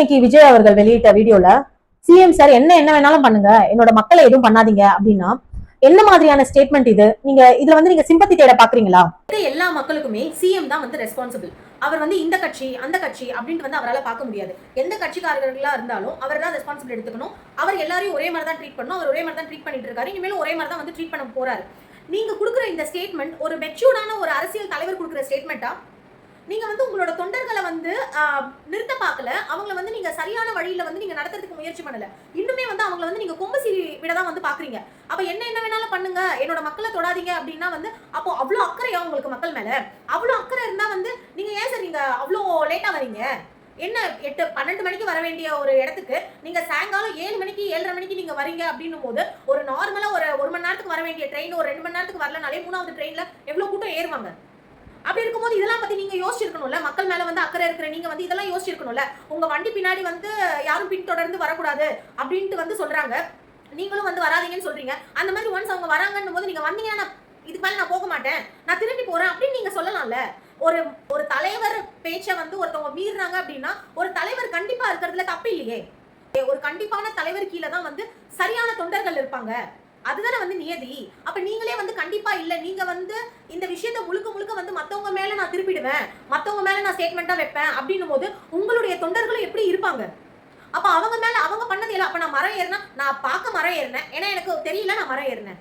இன்னைக்கு விஜய் அவர்கள் வெளியிட்ட வீடியோல சிஎம் சார் என்ன என்ன வேணாலும் பண்ணுங்க. என்னோட மக்களை எதுவும் பண்ணாதீங்க அப்படின்னா என்ன மாதிரியான ஸ்டேட்மெண்ட் இது? நீங்க இதுல வந்து நீங்க சிம்பத்தி தேட பாக்குறீங்களா? எல்லா மக்களுக்குமே சிஎம் தான் வந்து ரெஸ்பான்சிபிள் அவர் வந்து இந்த கட்சி அந்த கட்சி அப்படின்ட்டு வந்து அவரால் பார்க்க முடியாது. எந்த கட்சிக்காரர்களா இருந்தாலும் அவர் தான் ரெஸ்பான்சிபிள் எடுத்துக்கணும். அவர் எல்லாரையும் ஒரே மாதிரி தான் ட்ரீட் பண்ணணும். அவர் ஒரே மாதிரி தான் ட்ரீட் பண்ணிட்டு இருக்காரு. இனிமேலும் ஒரே மாதிரி தான் வந்து ட்ரீட் பண்ண போறாரு. நீங்க கொடுக்குற இந்த ஸ்டேட்மெண்ட் ஒரு மெச்சூர்டான ஒரு அரசியல் தலைவர் கொடுக்குற ஸ்டேட்மெண்ட்டா நீங்க வந்து உங்களோட தொண்டர்களை வந்து நிறுத்த பார்க்கல. அவங்கள வந்து நீங்க சரியான வழியில வந்து நீங்க நடத்துறதுக்கு முயற்சி பண்ணல. இன்னுமே வந்து அவங்கள வந்து நீங்க கொம்பு சீரி விட தான் வந்து பாக்குறீங்க. அப்ப என்ன என்ன வேணாலும் பண்ணுங்க. என்னோட மக்களை தொடாதீங்க அப்படின்னா வந்து அப்போ அவ்வளோ அக்கறையா உங்களுக்கு மக்கள் மேல. அவ்வளோ அக்கறை இருந்தா வந்து நீங்க ஏன் சார் நீங்க அவ்வளோ லேட்டா வரீங்க? என்ன எட்டு பன்னெண்டு மணிக்கு வர வேண்டிய ஒரு இடத்துக்கு நீங்க சாயங்காலம் ஏழு மணிக்கு ஏழரை மணிக்கு நீங்க வரீங்க அப்படின்னும் போது ஒரு நார்மலா ஒரு ஒரு மணி நேரத்துக்கு வர வேண்டிய ட்ரெயின் ஒரு ரெண்டு மணி நேரத்துக்கு வரலனாலே மூணாவது ட்ரெயின்ல எவ்வளவு கூட்டம் ஏறுவாங்க? அப்படி இருக்கும்போது இதெல்லாம் பத்தி நீங்க யோசிச்சிருக்கணும்ல? மக்கள் மேல வந்து அக்கறை இருக்கிற நீங்க வந்து இதெல்லாம் யோசிச்சிருக்கணும்ல? உங்க வண்டி பின்னாடி வந்து யாரும் பின்தொடர்ந்து வரக்கூடாது அப்படின்ட்டு வந்து சொல்றாங்க. நீங்களும் வந்து வராதீங்கன்னு சொல்றீங்க. அந்த மாதிரி ஒன்ஸ் அவங்க வராங்கன்னும் போது நீங்க வந்தீங்கன்னா இது இதுக்கு நான் போக மாட்டேன். நான் திரும்பி போறேன் அப்படின்னு நீங்க சொல்லலாம்ல. ஒரு ஒரு தலைவர் பேச்சை வந்து ஒருத்தவங்க மீறினாங்க அப்படின்னா ஒரு தலைவர் கண்டிப்பா இருக்கிறதுல தப்பு இல்லையே. ஒரு கண்டிப்பான தலைவர் கீழே தான் வந்து சரியான தொண்டர்கள் இருப்பாங்க. அதுதானே வந்து நியதி. அப்ப நீங்களே வந்து கண்டிப்பா இல்ல. நீங்க வந்து இந்த விஷயத்த முழுக்க முழுக்க வந்து மத்தவங்க மேல நான் திருப்பிடுவேன். மத்தவங்க மேல நான் ஸ்டேட்மெண்ட்டா வைப்பேன் அப்படின்னும் போது உங்களுடைய தொண்டர்களும் எப்படி இருப்பாங்க? அப்ப அவங்க மேல அவங்க பண்ணது எல்லாம் அப்ப நான் மரம் ஏறினா நான் பார்க்க மரம் ஏறினேன். ஏன்னா எனக்கு தெரியல நான் மரம் ஏறினேன்.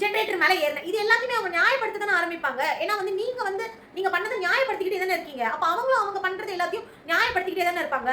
ஜென்ரேட்டர் மேல ஏறினேன். இது எல்லாத்தையுமே அவங்க நியாயப்படுத்த தானே ஆரம்பிப்பாங்க. ஏன்னா வந்து நீங்க வந்து நீங்க பண்ணதை நியாயப்படுத்திக்கிட்டே தானே இருக்கீங்க. அப்ப அவங்களும் அவங்க பண்றது எல்லாத்தையும் நியாயப்படுத்திக்கிட்டே தானே இருப்பாங்க.